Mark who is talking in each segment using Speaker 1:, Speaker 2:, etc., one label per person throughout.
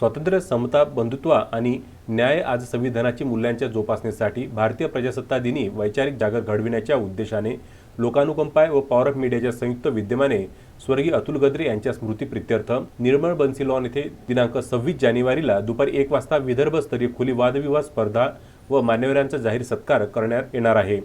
Speaker 1: स्वातंत्र्य समता बंधुत्व आणि न्याय आज संविधानाची मूल्यांच्या जोपासनेसाठी भारतीय प्रजासत्ता दिनी वैचारिक जागर घडविण्याच्या उद्देशाने लोकानुकंपाय व पॉवर ऑफ मीडियाच्या संयुक्त विद्यमाने स्वर्गीय अतुल गद्रे यांच्या स्मृतीप्रित्यर्थ निर्मळ बन्सी लॉन येथे दिनांक सव्वीस जानेवारीला दुपारी एक वाजता विदर्भस्तरीय खुली वादविवाद स्पर्धा व मान्यवरांचा जाहीर सत्कार करण्यात येणार आहे.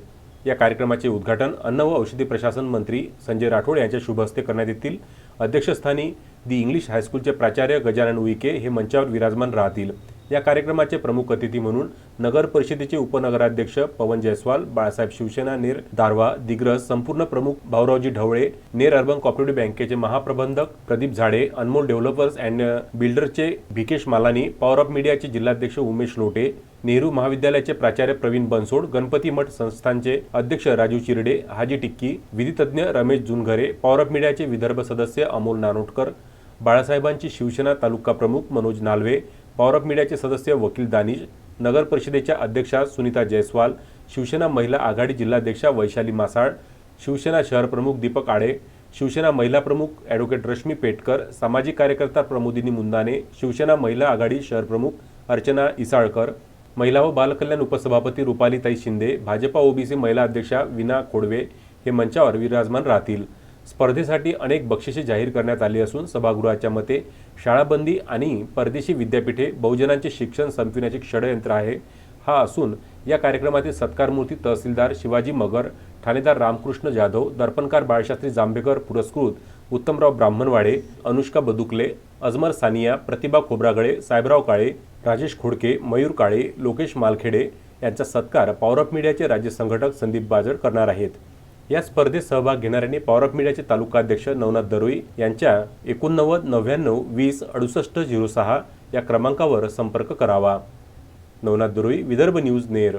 Speaker 1: या कार्यक्रमाचे उद्घाटन अन्न व औषधी प्रशासन मंत्री संजय राठोड यांच्या शुभ हस्ते करण्यात येतील. अध्यक्षस्थानी दी इंग्लिश हायस्कूलचे प्राचार्य गजानन उईके हे मंचावर विराजमान राहतील. या कार्यक्रमाचे प्रमुख अतिथी म्हणून नगर परिषदेचे उपनगराध्यक्ष पवन जयस्वाल बाळासाहेब शिवसेना नेर दारवा दिग्रस संपूर्ण प्रमुख भाऊरावजी ढवळे नेर अर्बन कॉपरेटिव्ह बँकेचे महाप्रबंधक प्रदीप झाडे अनमोल डेव्हलपर्स अँड बिल्डरचे भिकेश मालानी पॉवर ऑफ मीडियाचे जिल्हाध्यक्ष उमेश लोटे नेहरू महाविद्यालयाचे प्राचार्य प्रवीण बनसोड गणपती मठ संस्थानचे अध्यक्ष राजू चिरडे हाजी टिक्की विधितज्ञ रमेश जुनघरे पॉवर ऑफ मीडियाचे विदर्भ सदस्य अमोल नानोटकर बाळासाहेबांची शिवसेना तालुका प्रमुख मनोज नालवे पॉवर ऑफ मीडियाचे सदस्य वकील दानिश नगर परिषदेच्या अध्यक्षा सुनीता जयस्वाल शिवसेना महिला आघाडी जिल्हाध्यक्षा वैशाली मासाळ शिवसेना शहर प्रमुख दीपक आडे शिवसेना महिला प्रमुख ॲडव्होकेट रश्मी पेटकर सामाजिक कार्यकर्ता प्रमोदिनी मुंदाने शिवसेना महिला आघाडी शहर प्रमुख अर्चना इसाळकर महिला व बालकल्याण उपसभापती रुपालीताई शिंदे भाजपा ओबीसी महिला अध्यक्षा विना खोडवे हे मंचावर विराजमान राहतील. स्पर्धेसाठी अनेक बक्षिसे जाहीर करण्यात आली असून सभागृहाच्या मते शाळाबंदी आणि परदेशी विद्यापीठे बहुजनांचे शिक्षण संपविण्याचे षडयंत्र आहे. हा असून या कार्यक्रमातील सत्कारमूर्ती तहसीलदार शिवाजी मगर ठाणेदार रामकृष्ण जाधव दर्पणकार बाळशास्त्री जांभेकर पुरस्कृत उत्तमराव ब्राह्मणवाडे अनुष्का बदुकले अजमर सानिया प्रतिभा खोब्रागळे साहेबराव काळे राजेश खोडके मयूर काळे लोकेश मालखेडे यांचा सत्कार पॉवर ऑफ मीडियाचे राज्य संघटक संदीप बाजड करणार आहेत. या स्पर्धेत सहभाग घेणाऱ्यांनी पॉवर ऑफ मीडियाचे तालुकाध्यक्ष नवनाथ दरोई यांच्या एकोणनव्वद नव्याण्णव वीस अडुसष्ट झिरो सहा या क्रमांकावर संपर्क करावा. नवनाथ दरोई विदर्भ न्यूज नेर.